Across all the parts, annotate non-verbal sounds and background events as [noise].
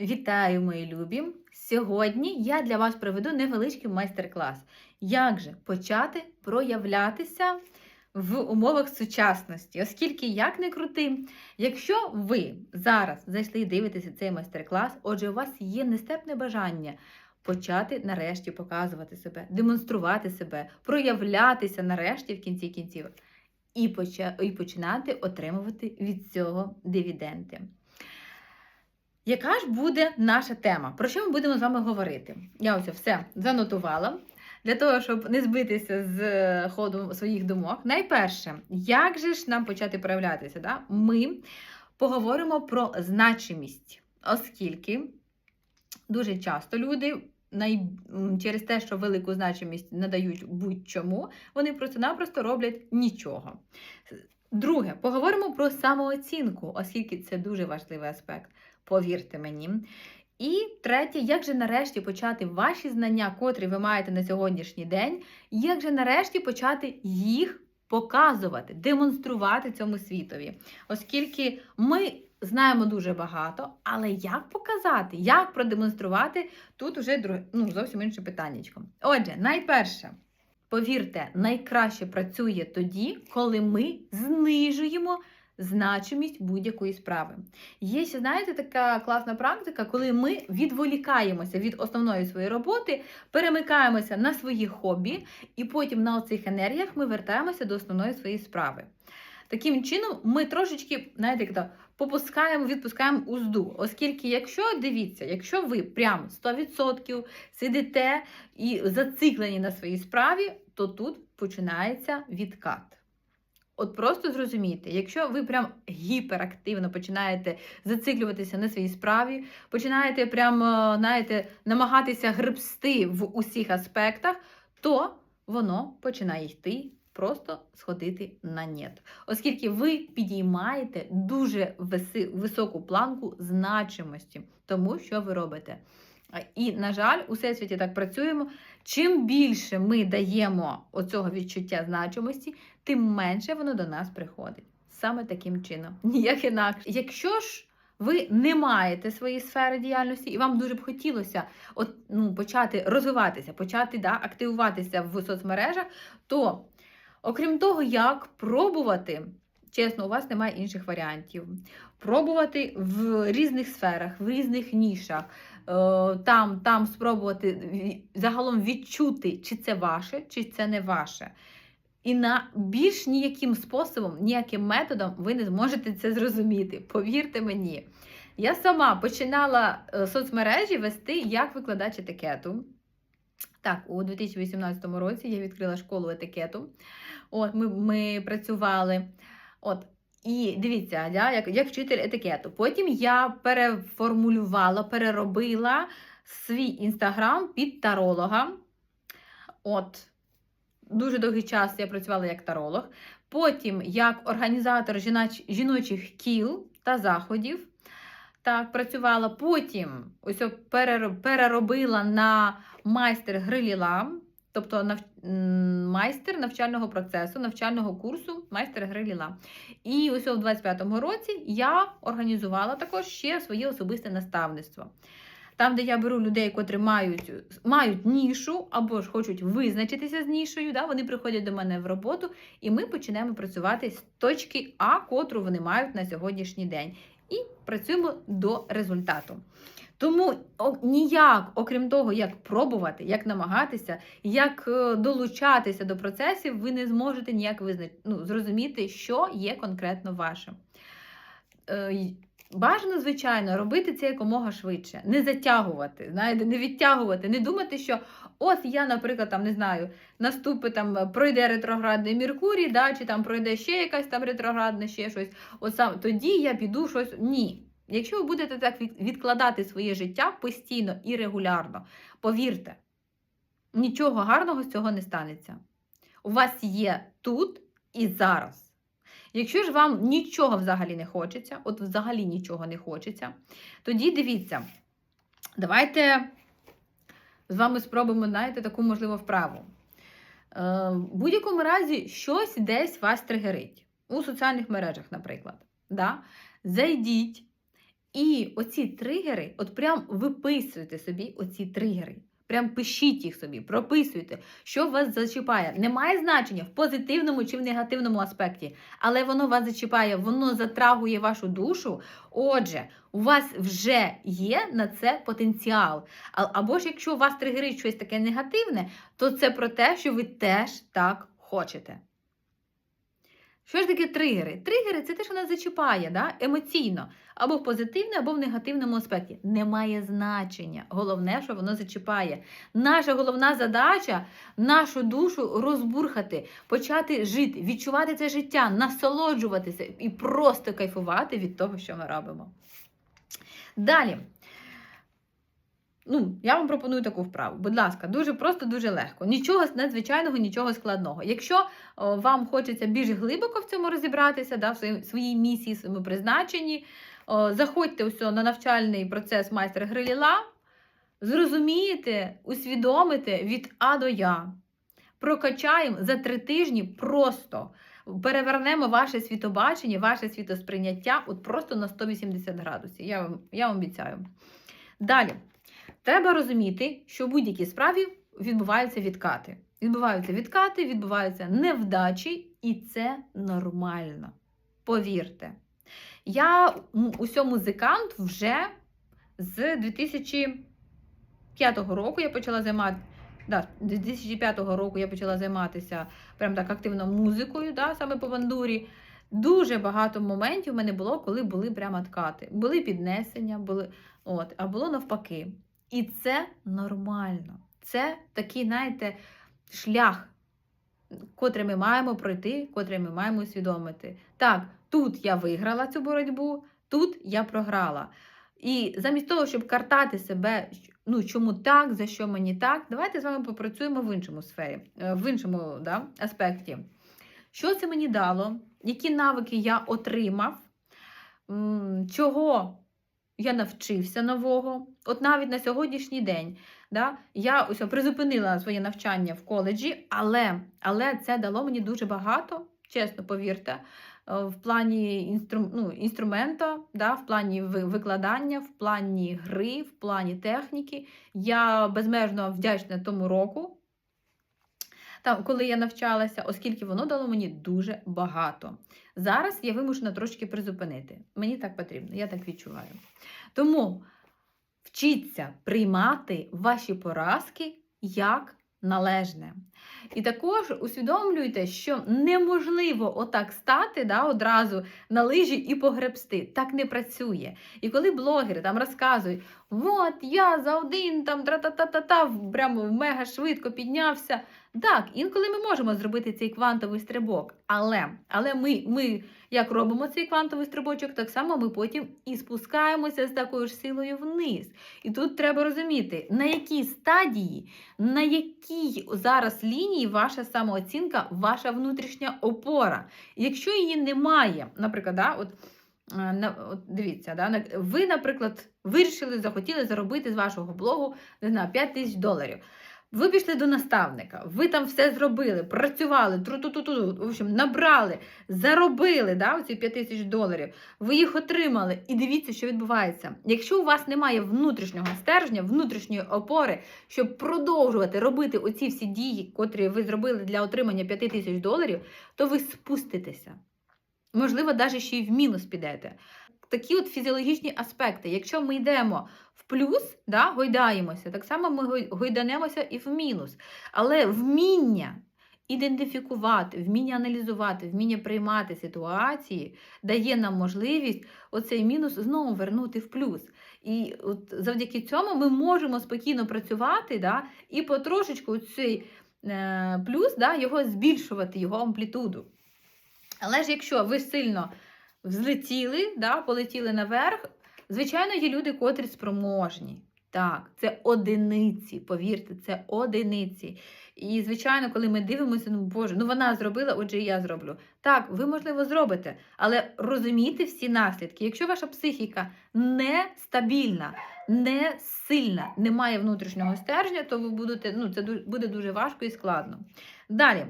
Вітаю, мої любі! Сьогодні я для вас проведу невеличкий майстер-клас. Як же почати проявлятися в умовах сучасності? Оскільки, як не крути, якщо ви зараз зайшли і дивитеся цей майстер-клас, отже, у вас є нестерпне бажання почати нарешті показувати себе, демонструвати себе, проявлятися нарешті в кінці кінців, і починати отримувати від цього дивіденди. Яка ж буде наша тема? Про що ми будемо з вами говорити? Я ось все занотувала для того, щоб не збитися з е, ходу своїх думок. Найперше, як же ж нам почати проявлятися? Да? Ми поговоримо про значимість, оскільки дуже часто люди. най- Через те, що велику значимість надають будь-чому, вони просто-напросто роблять нічого. Друге, поговоримо про самооцінку, оскільки це дуже важливий аспект повірте мені. І третє, як же нарешті почати ваші знання, котрі ви маєте на сьогоднішній день, як же нарешті почати їх показувати, демонструвати цьому світові. Оскільки ми знаємо дуже багато, але як показати, як продемонструвати, тут уже ну, зовсім інше питаннячко. Отже, найперше. Повірте, найкраще працює тоді, коли ми знижуємо значимість будь-якої справи. Є ще, знаєте, така класна практика, коли ми відволікаємося від основної своєї роботи, перемикаємося на свої хобі, і потім на оцих енергіях ми вертаємося до основної своєї справи. Таким чином, ми трошечки, знаєте, як то, попускаємо, відпускаємо узду. Оскільки, якщо дивіться, якщо ви прям 100% сидите і зациклені на своїй справі, то тут починається відкат. От просто зрозумійте, якщо ви прям гіперактивно починаєте зациклюватися на своїй справі, починаєте прям, е, знаєте, намагатися гребсти в усіх аспектах, то воно починає йти просто сходити на нет. Оскільки ви підіймаєте дуже високу планку значимості тому, що ви робите. І, на жаль, у всесвіті так працюємо. Чим більше ми даємо оцього відчуття значимості, тим менше воно до нас приходить. Саме таким чином. [laughs] Ніяк інакше. Якщо ж ви не маєте своєї сфери діяльності, і вам дуже б хотілося от, ну, почати розвиватися, почати да, активуватися в соцмережах, то окрім того, як пробувати, чесно, у вас немає інших варіантів. Пробувати в різних сферах, в різних нішах, е, там, там спробувати загалом відчути, чи це ваше, чи це не ваше. І на більш ніяким способом, ніяким методом ви не зможете це зрозуміти. Повірте мені. Я сама починала е, соцмережі вести як викладач етикету. Так, у 2018 році я відкрила школу етикету. От, ми, ми працювали. От, і дивіться, я, як, як вчитель етикету. Потім я переформулювала, переробила свій інстаграм під таролога. От, дуже довгий час я працювала як таролог. Потім як організатор жіноч- жіночих кіл та заходів. Так, працювала. Потім ось переробила на майстер гриліла, тобто нав... майстер навчального процесу, навчального курсу майстер гриліла. І ось в 25-му році я організувала також ще своє особисте наставництво. Там, де я беру людей, котрі мають, мають нішу або ж хочуть визначитися з нішою, да, вони приходять до мене в роботу, і ми починаємо працювати з точки А, котру вони мають на сьогоднішній день. І працюємо до результату. Тому ніяк, окрім того, як пробувати, як намагатися, як е, долучатися до процесів, ви не зможете ніяк визнач... ну, зрозуміти, що є конкретно вашим. Бажано, звичайно, робити це якомога швидше, не затягувати, знаєте, не відтягувати, не думати, що от я, наприклад, там не знаю, наступить там пройде ретроградний Меркурій, да, чи там пройде ще якась там ретроградна, ще щось. От сам тоді я піду щось. Ні. Якщо ви будете так відкладати своє життя постійно і регулярно, повірте, нічого гарного з цього не станеться. У вас є тут і зараз. Якщо ж вам нічого взагалі не хочеться, от взагалі нічого не хочеться, тоді дивіться, давайте з вами спробуємо, знаєте, таку можливо вправу. Е, В будь-якому разі щось десь вас тригерить. У соціальних мережах, наприклад. Да? Зайдіть І оці тригери, от прям виписуйте собі оці тригери. Прям пишіть їх собі, прописуйте, що вас зачіпає. Немає значення в позитивному чи в негативному аспекті, але воно вас зачіпає, воно затрагує вашу душу. Отже, у вас вже є на це потенціал. Або ж якщо у вас тригерить щось таке негативне, то це про те, що ви теж так хочете. Що ж таке тригери? Тригери це те, що нас зачіпає да? емоційно, або в позитивному, або в негативному аспекті. Немає значення. Головне, що воно зачіпає. Наша головна задача нашу душу розбурхати, почати жити, відчувати це життя, насолоджуватися і просто кайфувати від того, що ми робимо. Далі. Ну, я вам пропоную таку вправу. Будь ласка, дуже просто, дуже легко. Нічого надзвичайного, нічого складного. Якщо о, вам хочеться більш глибоко в цьому розібратися, да, в своїй, своїй місії, своєму призначенні, о, заходьте усе на навчальний процес майстер Гриліла, зрозумієте, усвідомите від А до Я. Прокачаємо за три тижні просто. Перевернемо ваше світобачення, ваше світосприйняття от просто на 180 градусів. Я вам, я вам обіцяю. Далі. Треба розуміти, що в будь-якій справі відбуваються відкати. Відбуваються відкати, відбуваються невдачі, і це нормально. Повірте. Я усе музикант вже з 2005 року я почала займатися. Да, 2005 року я почала займатися прям так активно музикою, да, саме по бандурі. Дуже багато моментів у мене було, коли були прямо откати. Були піднесення, були, от, а було навпаки. І це нормально. Це такий, знаєте, шлях, котрий ми маємо пройти, котрий ми маємо усвідомити. Так, тут я виграла цю боротьбу, тут я програла. І замість того, щоб картати себе, ну чому так, за що мені так, давайте з вами попрацюємо в іншому сфері, е, в іншому да, аспекті. Що це мені дало? Які навики я отримав? Чого я навчився нового? От навіть на сьогоднішній день да, я ось призупинила своє навчання в коледжі, але, але це дало мені дуже багато, чесно повірте, е, в плані інстру, ну, інструмента, да, в плані викладання, в плані гри, в плані техніки. Я безмежно вдячна тому року, там, коли я навчалася, оскільки воно дало мені дуже багато. Зараз я вимушена трошки призупинити. Мені так потрібно, я так відчуваю. Тому вчіться приймати ваші поразки як належне. І також усвідомлюйте, що неможливо отак стати да, одразу на лижі і погребсти. Так не працює. І коли блогери там розказують, от я за один там прямо мега швидко піднявся. Так, інколи ми можемо зробити цей квантовий стрибок, але, але ми, ми як робимо цей квантовий стрибочок, так само ми потім і спускаємося з такою ж силою вниз. І тут треба розуміти, на якій стадії, на якій зараз лінії ваша самооцінка, ваша внутрішня опора. Якщо її немає, наприклад, да, от, е, от дивіться, да, ви, наприклад, вирішили, захотіли заробити з вашого блогу не знаю, 5 тисяч доларів. Ви пішли до наставника, ви там все зробили, працювали, тру-ту-ту-ту, в общем, набрали, заробили да, оці 5 тисяч доларів, ви їх отримали. І дивіться, що відбувається. Якщо у вас немає внутрішнього стержня, внутрішньої опори, щоб продовжувати робити оці всі дії, котрі ви зробили для отримання 5 тисяч доларів, то ви спуститеся. Можливо, навіть ще й в мінус підете. Такі от фізіологічні аспекти. Якщо ми йдемо в плюс, да, гойдаємося, так само ми гойданемося і в мінус. Але вміння ідентифікувати, вміння аналізувати, вміння приймати ситуації дає нам можливість оцей мінус знову вернути в плюс. І от завдяки цьому ми можемо спокійно працювати да, і потрошечку цей е, плюс да, його збільшувати, його амплітуду. Але ж якщо ви сильно взлетіли, да, полетіли наверх, звичайно, є люди, котрі спроможні. Так, це одиниці, повірте, це одиниці. І, звичайно, коли ми дивимося, ну Боже, ну вона зробила, отже, і я зроблю. Так, ви, можливо, зробите, але розумійте всі наслідки. Якщо ваша психіка не стабільна, не сильна, не має внутрішнього стержня, то ви будете, ну, це буде дуже важко і складно. Далі.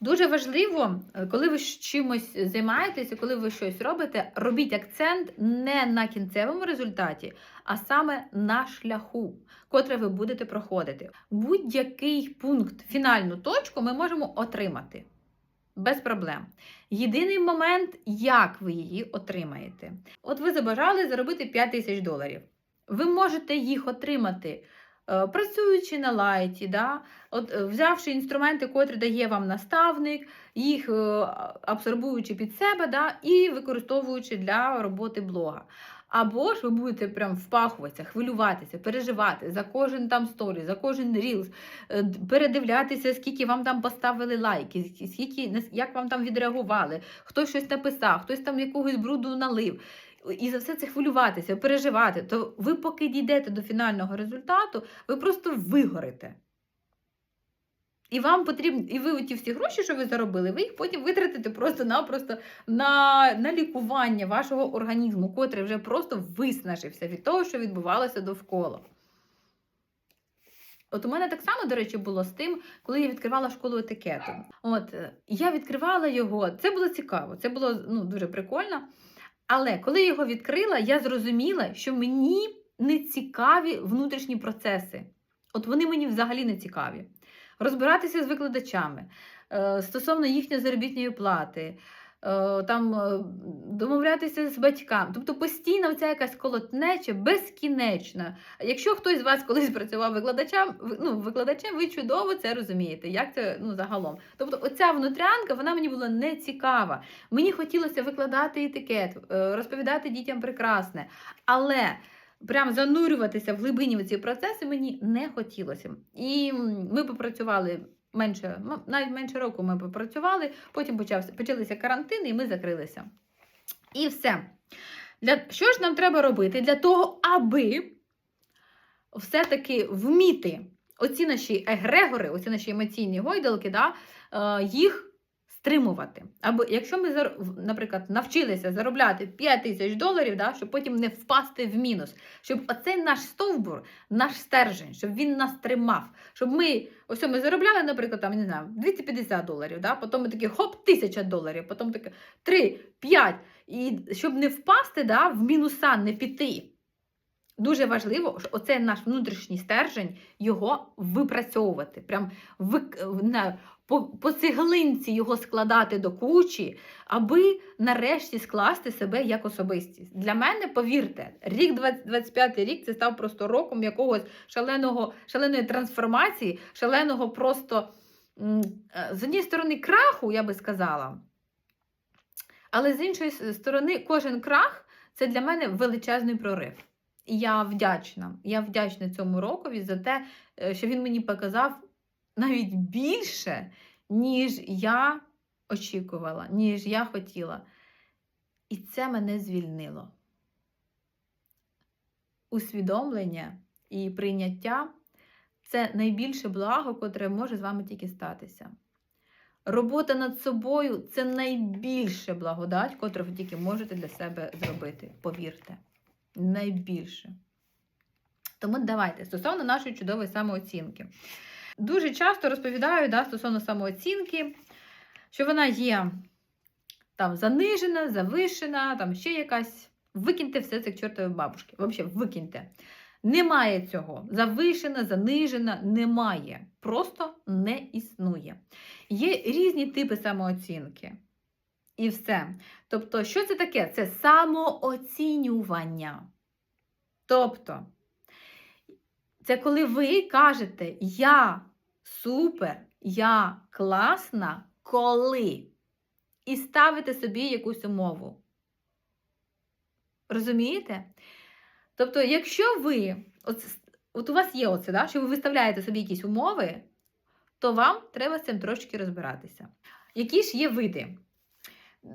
Дуже важливо, е, коли ви чимось займаєтеся, коли ви щось робите, робіть акцент не на кінцевому результаті, а саме на шляху, котре ви будете проходити. Будь-який пункт, фінальну точку ми можемо отримати без проблем. Єдиний момент, як ви її отримаєте. От ви забажали заробити 5 тисяч доларів. Ви можете їх отримати. Е, Працюючи на лайті, да? От, е, взявши інструменти, котрі дає вам наставник, їх е, абсорбуючи під себе да? і використовуючи для роботи блога. Або ж ви будете прям впахуватися, хвилюватися, переживати за кожен там сторі, за кожен рілз, передивлятися, скільки вам там поставили лайки, ск- скільки, як вам там відреагували, хтось щось написав, хтось там якогось бруду налив. І за все це хвилюватися, переживати, то ви поки дійдете до фінального результату, ви просто вигорите. І вам потрібно, і ви ті всі гроші, що ви заробили, ви їх потім витратите просто-напросто на, на лікування вашого організму, котрий вже просто виснажився від того, що відбувалося довкола. От у мене так само, до речі, було з тим, коли я відкривала школу етикету. От е, я відкривала його, це було цікаво, це було ну, дуже прикольно. Але коли я його відкрила, я зрозуміла, що мені не цікаві внутрішні процеси. От вони мені взагалі не цікаві. Розбиратися з викладачами е, стосовно їхньої заробітної плати, там е, домовлятися з батьками. Тобто постійно ця якась колотнеча безкінечна. Якщо хтось з вас колись працював викладачем, ви- ну, викладачем, ви чудово це розумієте, як це ну, загалом. Тобто, оця внутрянка вона мені була не цікава. Мені хотілося викладати етикет, е, розповідати дітям прекрасне, але прям занурюватися в глибині в ці процеси мені не хотілося. І ми попрацювали. Менше, ну, навіть менше року ми попрацювали, потім почався, почалися карантини, і ми закрилися. І все. Для, що ж нам треба робити для того, аби все-таки вміти оці наші егрегори, оці наші емоційні гойдалки, да, е, їх стримувати. Або якщо ми, наприклад, навчилися заробляти 5 тисяч доларів, да, щоб потім не впасти в мінус, щоб оцей наш стовбур, наш стержень, щоб він нас тримав, щоб ми ось ми заробляли, наприклад, там, не знаю, 250 доларів, да, потім ми такі хоп, 1000 доларів, потім таке 3, 5, і щоб не впасти да, в мінуса, не піти. Дуже важливо, що оцей наш внутрішній стержень його випрацьовувати. Прям на... по... по цеглинці його складати до кучі, аби нарешті скласти себе як особистість. Для мене, повірте, рік 2025 рік це став просто роком якогось шаленого, шаленої трансформації, шаленого просто е, з однієї сторони краху, я би сказала. Але з іншої сторони, кожен крах це для мене величезний прорив. І я вдячна. Я вдячна цьому рокові за те, е, що він мені показав навіть більше, ніж я очікувала, ніж я хотіла. І це мене звільнило. Усвідомлення і прийняття це найбільше благо, котре може з вами тільки статися. Робота над собою це найбільше благодать, котру ви тільки можете для себе зробити. Повірте найбільше. Тому давайте стосовно нашої чудової самооцінки. Дуже часто розповідаю да, стосовно самооцінки, що вона є там занижена, завишена, там ще якась. Викиньте все це к чортові бабушки. Взагалі, викиньте. Немає цього. Завишена, занижена, немає. Просто не існує. Є різні типи самооцінки. І все. Тобто, що це таке? Це самооцінювання. Тобто, це коли ви кажете Я супер, я класна, коли. І ставите собі якусь умову. Розумієте? Тобто, якщо ви, от, от у вас є оце, да, що ви виставляєте собі якісь умови, то вам треба з цим трошки розбиратися. Які ж є види?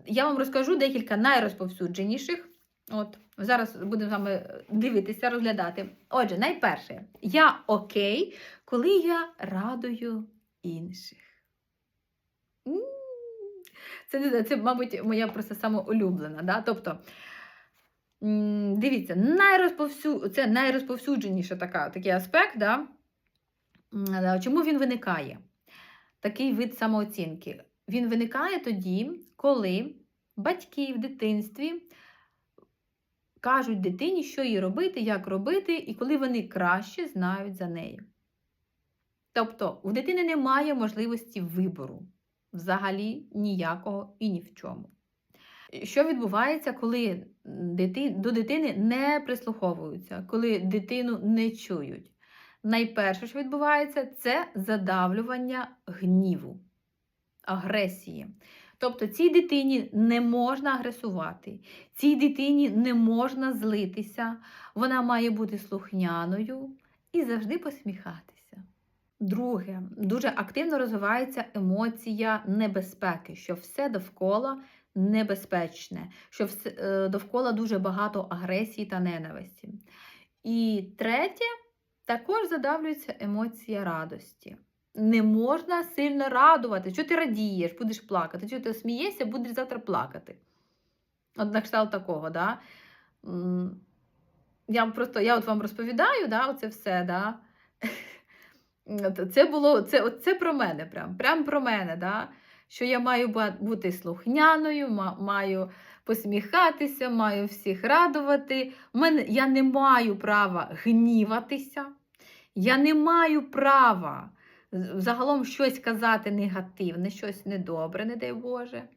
Я вам розкажу декілька найрозповсюдженіших. От, зараз будемо з вами дивитися, розглядати. Отже, найперше, я окей, коли я радую інших. Це, це, мабуть, моя просто самоулюблена. Да? Тобто, дивіться, найрозповсю... це найрозповсюдженіша така, такий аспект. Да, Чому він виникає? Такий вид самооцінки. він виникає тоді, коли батьки в дитинстві кажуть дитині, що їй робити, як робити, і коли вони краще знають за неї. Тобто у дитини немає можливості вибору взагалі ніякого і ні в чому. Що відбувається, коли дити, до дитини не прислуховуються, коли дитину не чують? Найперше, що відбувається, це задавлювання гніву, агресії. Тобто цій дитині не можна агресувати, цій дитині не можна злитися, вона має бути слухняною і завжди посміхатися. Друге, дуже активно розвивається емоція небезпеки, що все довкола небезпечне, що е, довкола дуже багато агресії та ненависті. І третє, також задавлюється емоція радості. Не можна сильно радувати. Що ти радієш, будеш плакати, що ти смієшся, будеш завтра плакати. От на кшталт такого, да? Я просто я от вам розповідаю, да, оце все, да? [laughs] Це було це, це про мене, прям, прям про мене, да? що я маю бути слухняною, маю посміхатися, маю всіх радувати. Я не маю права гніватися, я не маю права загалом щось казати негативне, щось недобре, не дай Боже. Е,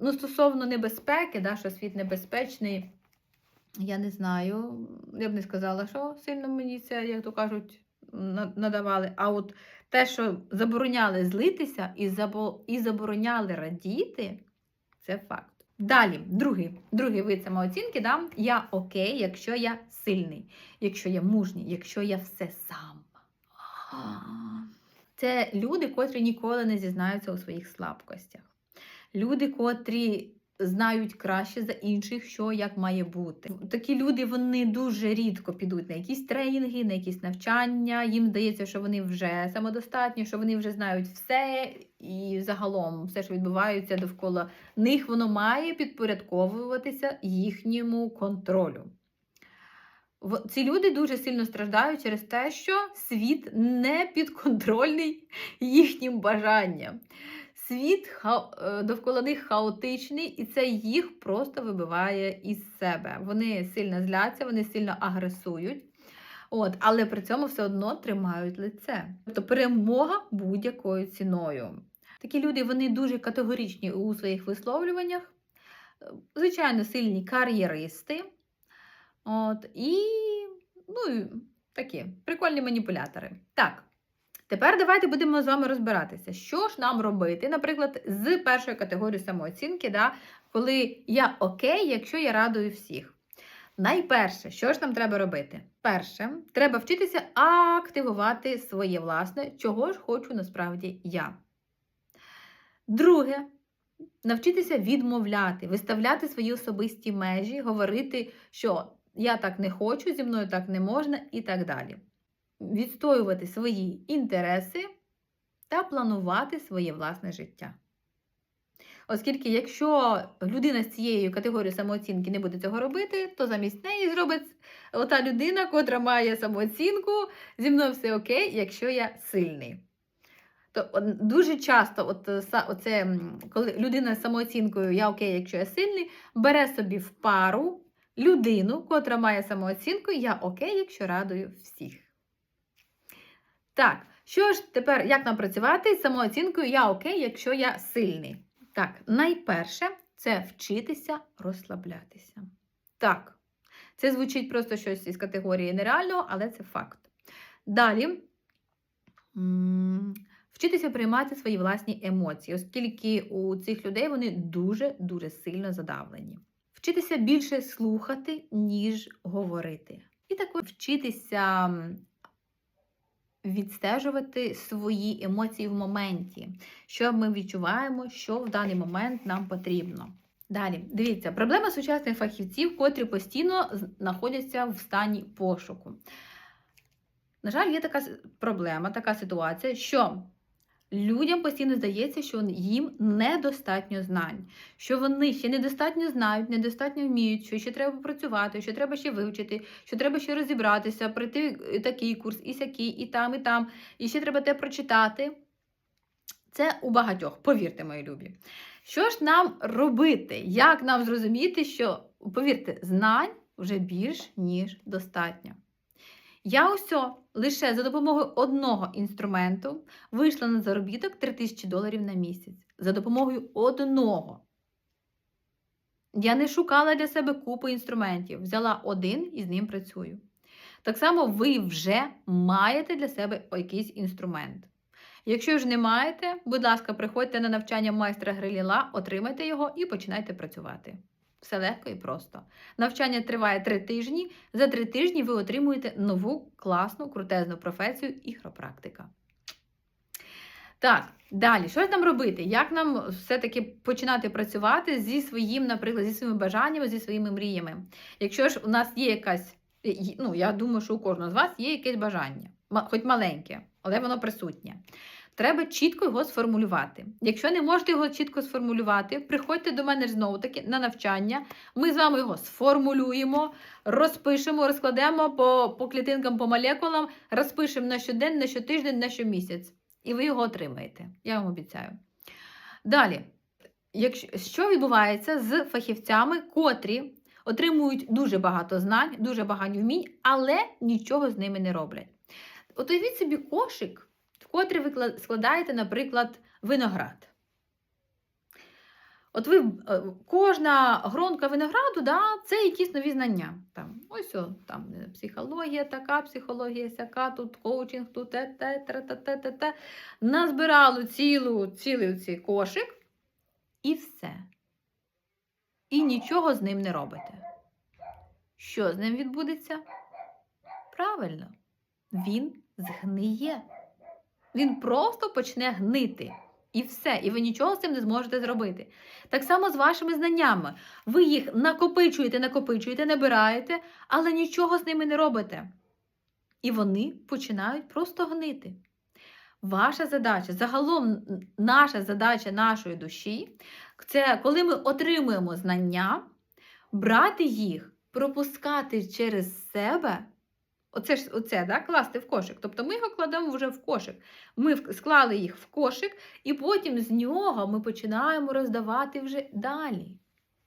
ну, стосовно небезпеки, да, що світ небезпечний, я не знаю. Я б не сказала, що сильно мені це, як то кажуть, надавали. А от те, що забороняли злитися і, забо, і забороняли радіти, це факт. Далі, другий, другий вид самооцінки, да? я окей, якщо я сильний, якщо я мужній, якщо я все сам. Це люди, котрі ніколи не зізнаються у своїх слабкостях. Люди, котрі знають краще за інших, що як має бути. Такі люди вони дуже рідко підуть на якісь тренінги, на якісь навчання. Їм здається, що вони вже самодостатні, що вони вже знають все, і загалом все, що відбувається довкола них, воно має підпорядковуватися їхньому контролю. Ці люди дуже сильно страждають через те, що світ не підконтрольний [laughs] їхнім бажанням. Світ е, довкола них хаотичний, і це їх просто вибиває із себе. Вони сильно зляться, вони сильно агресують, от, але при цьому все одно тримають лице. Тобто перемога будь-якою ціною. Такі люди вони дуже категоричні у своїх висловлюваннях, Е, звичайно, сильні кар'єристи. От, і ну, такі прикольні маніпулятори. Так. Тепер давайте будемо з вами розбиратися, що ж нам робити, наприклад, з першої категорії самооцінки, да, коли я окей, якщо я радую всіх. Найперше, що ж нам треба робити? Перше, треба вчитися активувати своє власне, чого ж хочу насправді я. Друге, навчитися відмовляти, виставляти свої особисті межі, говорити, що я так не хочу, зі мною так не можна і так далі відстоювати свої інтереси та планувати своє власне життя. Оскільки, якщо людина з цією категорією самооцінки не буде цього робити, то замість неї зробить ота людина, котра має самооцінку, зі мною все окей, якщо я сильний. То дуже часто, от, оце, коли людина з самооцінкою Я окей, якщо я сильний, бере собі в пару людину, котра має самооцінку Я окей, якщо радую всіх. Так, що ж тепер, як нам працювати з самооцінкою Я окей, якщо я сильний? Так, найперше це вчитися розслаблятися. Так, це звучить просто щось із категорії нереального, але це факт. Далі. Вчитися приймати свої власні емоції, оскільки у цих людей вони дуже-дуже сильно задавлені. Вчитися більше слухати, ніж говорити. І також вчитися відстежувати свої емоції в моменті, що ми відчуваємо, що в даний момент нам потрібно. Далі, дивіться, проблема сучасних фахівців, котрі постійно знаходяться в стані пошуку. На жаль, є така проблема, така ситуація, що людям постійно здається, що їм недостатньо знань, що вони ще недостатньо знають, недостатньо вміють, що ще треба працювати, що треба ще вивчити, що треба ще розібратися, пройти е, такий курс, і сякий, і там, і там, і ще треба те прочитати. Це у багатьох, повірте, мої любі. Що ж нам робити? Як нам зрозуміти, що, повірте, знань вже більш ніж достатньо. Я ось лише за допомогою одного інструменту вийшла на заробіток 3000 доларів на місяць. За допомогою одного. Я не шукала для себе купу інструментів, взяла один і з ним працюю. Так само ви вже маєте для себе якийсь інструмент. Якщо ж не маєте, будь ласка, приходьте на навчання майстра Гриліла, отримайте його і починайте працювати. Все легко і просто. Навчання триває три тижні. За три тижні ви отримуєте нову класну, крутезну професію ігропрактика. Так, далі, що ж нам робити? Як нам все-таки починати працювати зі своїм, наприклад, зі своїми бажаннями, зі своїми мріями? Якщо ж у нас є якась, ну, я думаю, що у кожного з вас є якесь бажання, хоч маленьке, але воно присутнє. Треба чітко його сформулювати. Якщо не можете його чітко сформулювати, приходьте до мене знову таки на навчання. Ми з вами його сформулюємо, розпишемо, розкладемо по по клітинкам, по молекулам, розпишемо на щодень, на щотиждень, на щомісяць. І ви його отримаєте. Я вам обіцяю. Далі, якщо, що відбувається з фахівцями, котрі отримують дуже багато знань, дуже багато вмінь, але нічого з ними не роблять. От уявіть собі кошик котрі ви складаєте, наприклад, виноград. От ви, е, кожна гронка винограду, да, це якісь нові знання. Там, Ось о, там психологія така, психологія сяка, тут коучинг, тут те, те, те, те, те, те. Назбирали цілу, цілий цей кошик і все. І нічого з ним не робите. Що з ним відбудеться? Правильно, він згниє. Він просто почне гнити. І все, і ви нічого з цим не зможете зробити. Так само з вашими знаннями. Ви їх накопичуєте, накопичуєте, набираєте, але нічого з ними не робите. І вони починають просто гнити. Ваша задача, загалом, наша задача нашої душі це коли ми отримуємо знання, брати їх, пропускати через себе Оце ж оце, да, класти в кошик. Тобто ми його кладемо вже в кошик. Ми склали їх в кошик, і потім з нього ми починаємо роздавати вже далі.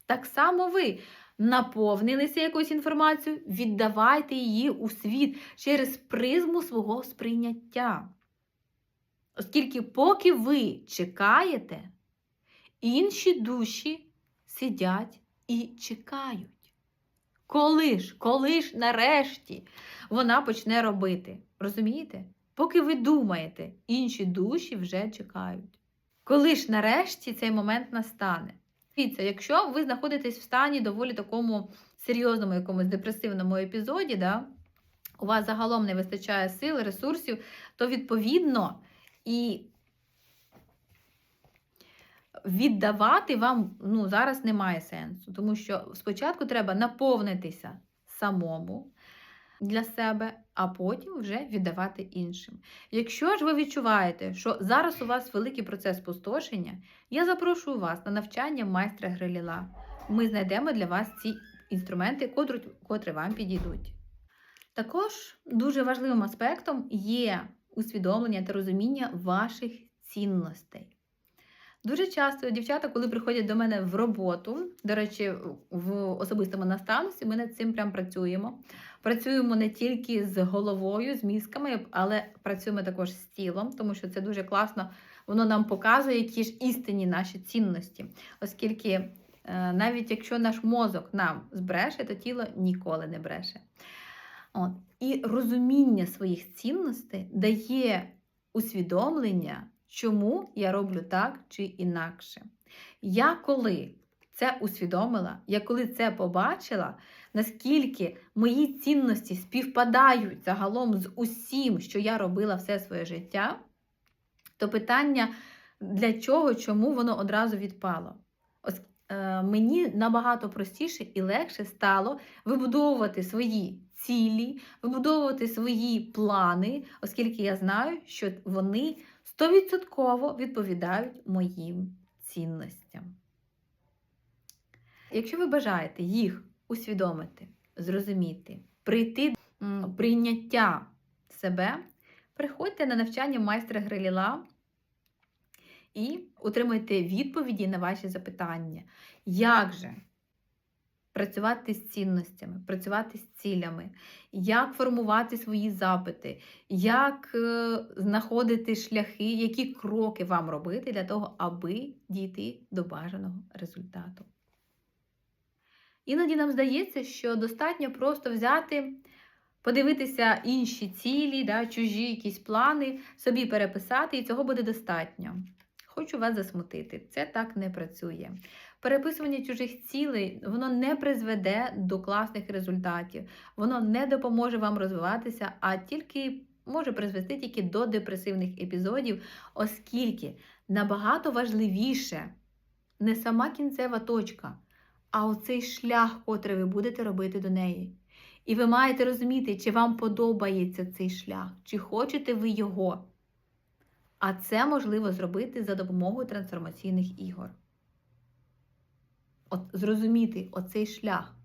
Так само ви наповнилися якоюсь інформацією, віддавайте її у світ через призму свого сприйняття. Оскільки, поки ви чекаєте, інші душі сидять і чекають. Коли ж, коли ж нарешті вона почне робити? Розумієте? Поки ви думаєте, інші душі вже чекають. Коли ж нарешті цей момент настане? Дивіться, якщо ви знаходитесь в стані доволі такому серйозному, якомусь депресивному епізоді, да, у вас загалом не вистачає сил, ресурсів, то відповідно і віддавати вам ну, зараз немає сенсу, тому що спочатку треба наповнитися самому для себе, а потім вже віддавати іншим. Якщо ж ви відчуваєте, що зараз у вас великий процес спустошення, я запрошую вас на навчання майстра Гриліла. Ми знайдемо для вас ці інструменти, котрі вам підійдуть. Також дуже важливим аспектом є усвідомлення та розуміння ваших цінностей. Дуже часто дівчата, коли приходять до мене в роботу, до речі, в особистому наставності, ми над цим прям працюємо. Працюємо не тільки з головою, з мізками, але працюємо також з тілом, тому що це дуже класно, воно нам показує, які ж істинні наші цінності. Оскільки е, навіть якщо наш мозок нам збреше, то тіло ніколи не бреше. От. І розуміння своїх цінностей дає усвідомлення чому я роблю так чи інакше. Я коли це усвідомила, я коли це побачила, наскільки мої цінності співпадають загалом з усім, що я робила все своє життя, то питання, для чого, чому воно одразу відпало. Е, Мені набагато простіше і легше стало вибудовувати свої цілі, вибудовувати свої плани, оскільки я знаю, що вони стовідсотково відповідають моїм цінностям. Якщо ви бажаєте їх усвідомити, зрозуміти, прийти до прийняття себе, приходьте на навчання майстра Гриліла. і отримуєте відповіді на ваші запитання. Як же працювати з цінностями, працювати з цілями, як формувати свої запити, як е, знаходити шляхи, які кроки вам робити для того, аби дійти до бажаного результату. Іноді нам здається, що достатньо просто взяти, подивитися інші цілі, да, чужі якісь плани, собі переписати, і цього буде достатньо. Хочу вас засмутити, це так не працює. Переписування чужих цілей воно не призведе до класних результатів, воно не допоможе вам розвиватися, а тільки може призвести тільки до депресивних епізодів, оскільки набагато важливіше не сама кінцева точка, а оцей шлях, котрий ви будете робити до неї. І ви маєте розуміти, чи вам подобається цей шлях, чи хочете ви його. А це можливо зробити за допомогою трансформаційних ігор. От зрозуміти оцей шлях.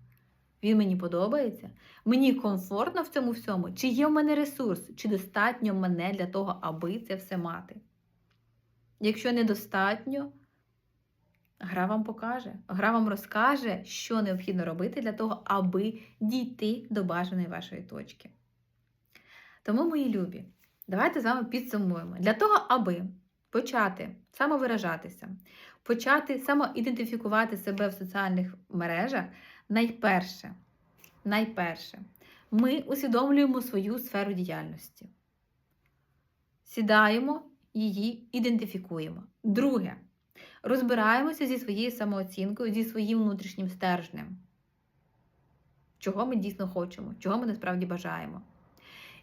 Він мені подобається, мені комфортно в цьому всьому, чи є в мене ресурс, чи достатньо мене для того, аби це все мати. Якщо недостатньо, гра вам покаже, гра вам розкаже, що необхідно робити для того, аби дійти до бажаної вашої точки. Тому, мої любі, давайте з вами підсумуємо. Для того, аби почати самовиражатися, почати самоідентифікувати себе в соціальних мережах, найперше, найперше, ми усвідомлюємо свою сферу діяльності. Сідаємо, її ідентифікуємо. Друге, розбираємося зі своєю самооцінкою, зі своїм внутрішнім стержнем. Чого ми дійсно хочемо, чого ми насправді бажаємо.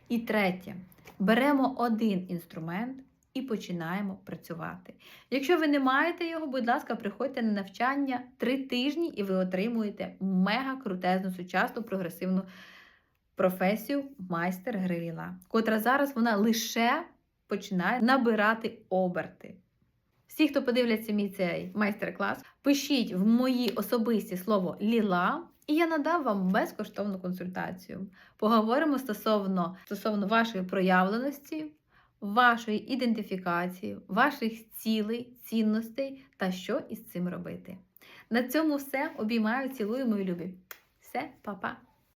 І третє, беремо один інструмент і починаємо працювати. Якщо ви не маєте його, будь ласка, приходьте на навчання три тижні, і ви отримуєте мега крутезну, сучасну, прогресивну професію майстер гриліла, котра зараз вона лише починає набирати оберти. Всі, хто подивляться мій цей майстер-клас, пишіть в мої особисті слово ліла, і я надам вам безкоштовну консультацію. Поговоримо стосовно, стосовно вашої проявленості, вашої ідентифікації, ваших цілей, цінностей та що із цим робити. На цьому все. Обіймаю, цілую, мої любі. Все, па-па!